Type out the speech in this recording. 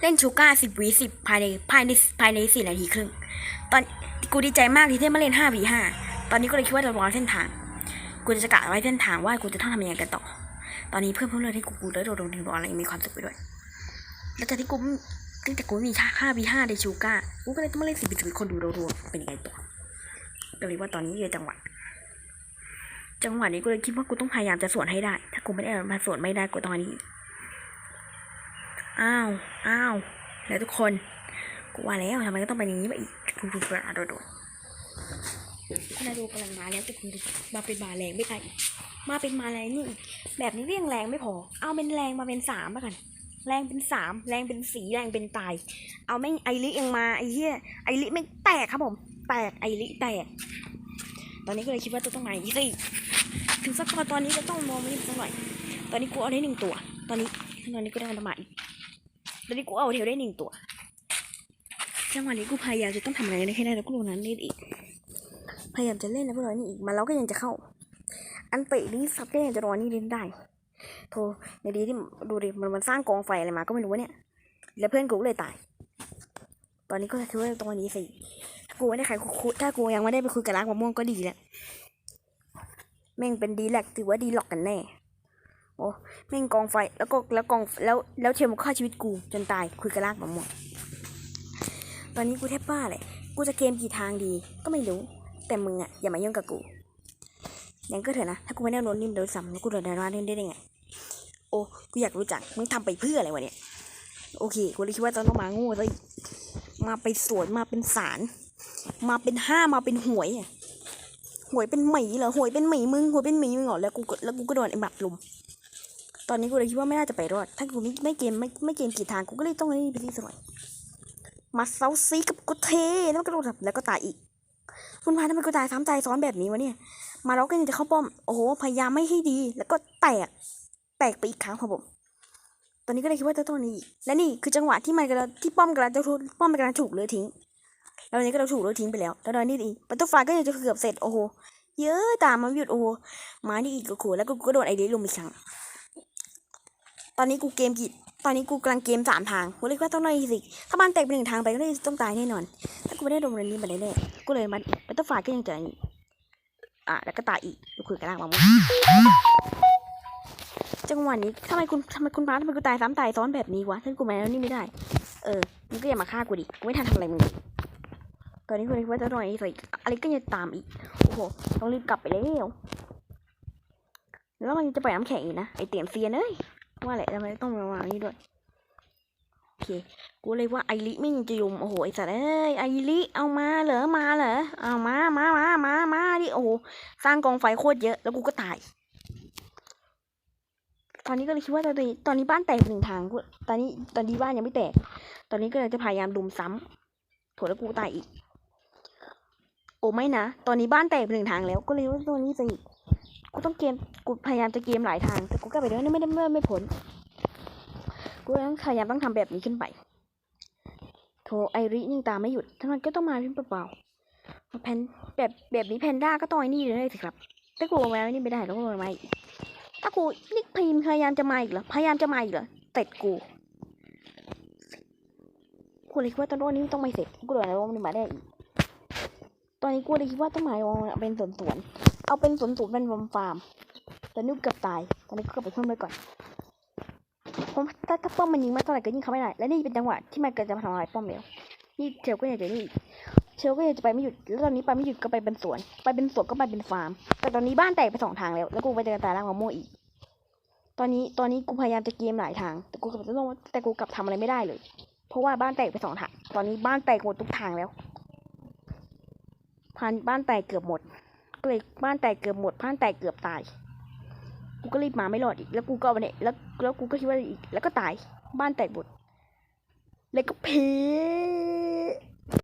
เล่นชูก้าสิบวีสิบภายในภายในภายในสี่นาทีครึ่ง ตอนกูดีใจมากที่ได้มาเล่นห้าวีห้าตอนนี้ก็เลยคิดว่าจะวางเส้นทาง กูจะกะไว้เส้นทางว่ากูจะต้องทำยังไงกันต่อ ตอนนี้เพื่อนเพื่อนเลยที่กูกูได้โดดลงถึงอะไรมีความสุขไปด้วย แล้วจากที่กูตั้งแต่กูมีห้าวีห้าในชูก้ากูก็เลยต้องมาเล่นสิบวีสิบคนดูรัวๆเป็นยังไงต่อก็เลยว่าตอนนี้อยู่จังหวะจังหวะนี้กูเลยคิดว่ากูต้องพยายามจะสวนให้ได้ ถ้ากูไม่ได้มาสวนไม่ได้กูตอนนี้ อ้าว อ้าว แล้วทุกคน กูว่าแล้วทำไมก็ต้องไปอย่างนี้ไปอีกดูดูกระโดดนาดูกำลังมาแล้วแต่คุณมาเป็นมาแรงไม่ได้อีก มาเป็นมาแรงนี่อีก แบบนี้เรียงแรงไม่พอ เอาเป็นแรงมาเป็นสามมากัน แรงเป็นสาม แรงเป็นสีแรงเป็นตาย เอาไม่งไอริยังมาไอเหี้ย ไอริไม่งแตกครับผม แตกไอริแตก ตอนนี้ก็เลยคิดว่าจะต้องมาอย่างนี้สิถึงสักพอร์ตอนนี้ก็ต้องมองไม่ได้สักหน่อย ตอนนี้กูเอาได้หนึ่งตัว ตอนนี้ตอนนี้ก็ได้มาอีก ตอนนี้กูเอาเทลได้หนึ่งตัวจังหวะนี้กูพยายามจะต้องทำอะไรได้ให้ได้แล้วกูลงนั้นเล่นอีก พยายามจะเล่นแล้วพวกเรานี่อีกมาแล้วก็ยังจะเข้า อันเตะนี้ซับก็ยังจะรอนี่เล่นได้ โทในดีที่ดูดิมันมันสร้างกองไฟอะไรมาก็ไม่รู้เนี่ย แล้วเพื่อนกูก็เลยตาย ตอนนี้ก็คือว่าตรงนี้สิถ้ากูไม่ได้ใครคุยถ้ากูยังไม่ได้ไปคุยกับรักมะม่วงก็ดีแหละแม่งเป็นดีแลกถือว่าดีหลอกกันแน่ โอ้แม่งกองไฟแล้วก็แล้วกองแล้วแล้วเทียมฆ่าชีวิตกูจนตายคุยกับลากมะม่วงตอนนี้กูแทบบ้าเลยกูจะเกมกี่ทางดีก็ไม่รู้ แต่มึงอะอย่ามายุ่งกับกูยังก็เถอะนะถ้ากูไม่ได้โดนนิ่มโดนซ้ำแล้วกูโดนดาราเล่นได้ยังไงโอ้กูอยากรู้จักมึงทำไปเพื่ออะไรวะเนี่ยโอเคกูเลยคิดว่าต้องมาโงูเลยมาไปสวนมาเป็นสารมาเป็นห้ามาเป็นหวยหวยเป็นหมีเหรอหวยเป็นหมีมึงหวยเป็นหมีมึงเหรอแล้วกูแล้วกูก็โดนไอ้บัตรลุม ตอนนี้กูเลยคิดว่าไม่น่าจะไปรอด ถ้ากูไม่ไม่เกมไม่ไม่เกมกี่ทางกูก็เลยต้องนี่ไปที่สวยมาเซาซีกับกูเทแล้วก็โดนแล้วก็ตายอีก คุณพาทำไมกูตายซ้ำใจซ้อนแบบนี้วะเนี่ย มาแล้วก็ยังจะเข้าป้อม โอ้โห พยายามไม่ให้ดี แล้วก็แตก แตกไปอีกครั้งครับผม ตอนนี้ก็เลยคิดว่าจะต้องนี้อีก และนี่คือจังหวะที่มันกำลังที่ป้อมกำลังจะป้อมกำลังถูกเลยทิ้ง แล้วอันนี้ก็เราถูกเลยทิ้งไปแล้ว แล้วตอนนี้อีกปัตตอร์ไฟก็ยังจะเกือบเสร็จ โอ้โห เยอะตามมาหยุดโอ้โหมานี่อีกโอ้โหแล้วกูก็โดนไอเดียลุมอีกครั้ง ตอนนี้กูเกมกี่ตอนนี้กูกำลังเกมสามทางกูเลยกว่าต้องน้อยสิถ้าบ้านแตกไปหนึ่งทางไปก็เลยต้องตายแน่นอน ถ้ากูไม่ได้โดนเรนนี้มาแน่ๆกูเลยมันบัตเตอร์ไฟก็ยังเจออีกอะแล้วก็ตายอีกกูคุยกับลากมาม่วงจังหวะนี้ทำไมคุณทำไมคุณพาทำไมกูตายซ้ำตายซ้อนแบบนี้วะถ้ากูมาแล้วนี่ไม่ได้ เออมึงก็อย่ามาฆ่ากูดิกูไม่ทันทำอะไรมึงเลยตอนนี้กูเลยว่าจะหน่อยสิอะไรก็ยังตามอีกโอ้โหต้องรีบกลับไปแล้วแล้วมันจะปล่อยน้ำแข็งอีกนะไอเตียมเซียนเอ้ย ว่าแหละทำไมต้องมาวางนี่ด้วย โอเค กูเลยว่าไอริไม่งจะยุมโอ้โหไอสัตว์เอ้ยไอริเอามาเหรอมาเหรอเอามามามามามาดิโอ้โหสร้างกองไฟโคตรเยอะแล้วกูก็ตาย ตอนนี้ก็เลยคิดว่าตอนนี้ตอนนี้บ้านแตกหนึ่งทางกูตอนนี้ตอนนี้บ้านยังไม่แตก ตอนนี้ก็เลยจะพยายามดุมซ้ำโถแล้วกูตายอีก โอ้ไม่นะ ตอนนี้บ้านแตกหนึ่งทางแล้วก็เลยว่าตัวนี้จะอีก กูต้องเกมกูพยายามจะเกมหลายทางแต่กูก็ไปด้ไม่ได้ไม่ไม่ผลกูต้องพยายามต้องทำแบบนี้ขึ้นไปโถไอริยังตามไม่หยุดทั้งนั้นก็ต้องมาเพียงเปล่าๆแพนแบบแบบนี้แพนด้าก็ต้องไอ้นี่เลยสิครับถ้ากูมาแล้วนี่ไม่ได้แล้วก็มาอีกถ้ากูนี่พยพยายามจะมาอีกเหรอพยายามจะมาอีกเหรอเตะกูกูเลยคิดว่าตอนนี้ต้องไม่เสร็จกูเลยว่ามันมาได้อีกตอนนี้กูเลยคิดว่าต้องมาเอาเป็นสวนสวนๆ เอาเป็นสวนสวนเป็นฟาร์มฟาร์มแต่นี่เกือบตายตอนนี้ก็ไปเพิ่มไปก่อนผมถ้าถ้าป้อมมันยิงมาเท่าไหร่ก็ยิงเขาไม่ได้ และนี่เป็นจังหวะที่มันเกิดจะมาทำลายป้อมแล้วนี่เชลก็อยากจะนี่เชลก็อยากจะไปไม่หยุด แล้วตอนนี้ไปไม่หยุดก็ไปเป็นสวน ไปเป็นสวนก็ไปเป็นฟาร์ม แต่ตอนนี้บ้านแตกไปสองทางแล้ว แล้วกูไปเจอตายล่างมะม่วอีก ตอนนี้ตอนนี้กูพยายามจะเกมหลายทาง แต่กูกลับต้องแต่กูกลับทำอะไรไม่ได้เลย เพราะว่าบ้านแตกไปสองทาง ตอนนี้บ้านแตกหมดทุกทางแล้วพันบ้านแตกเกือบหมด ก็เลยบ้านแตกเกือบหมดบ้านแตกเกือบตาย กูก็รีบมาไม่รอดอีก แล้วกูก็วันนี้แล้วแล้วกูก็คิดว่าอีก แล้วก็ตาย บ้านแตกหมด แล้วก็เพ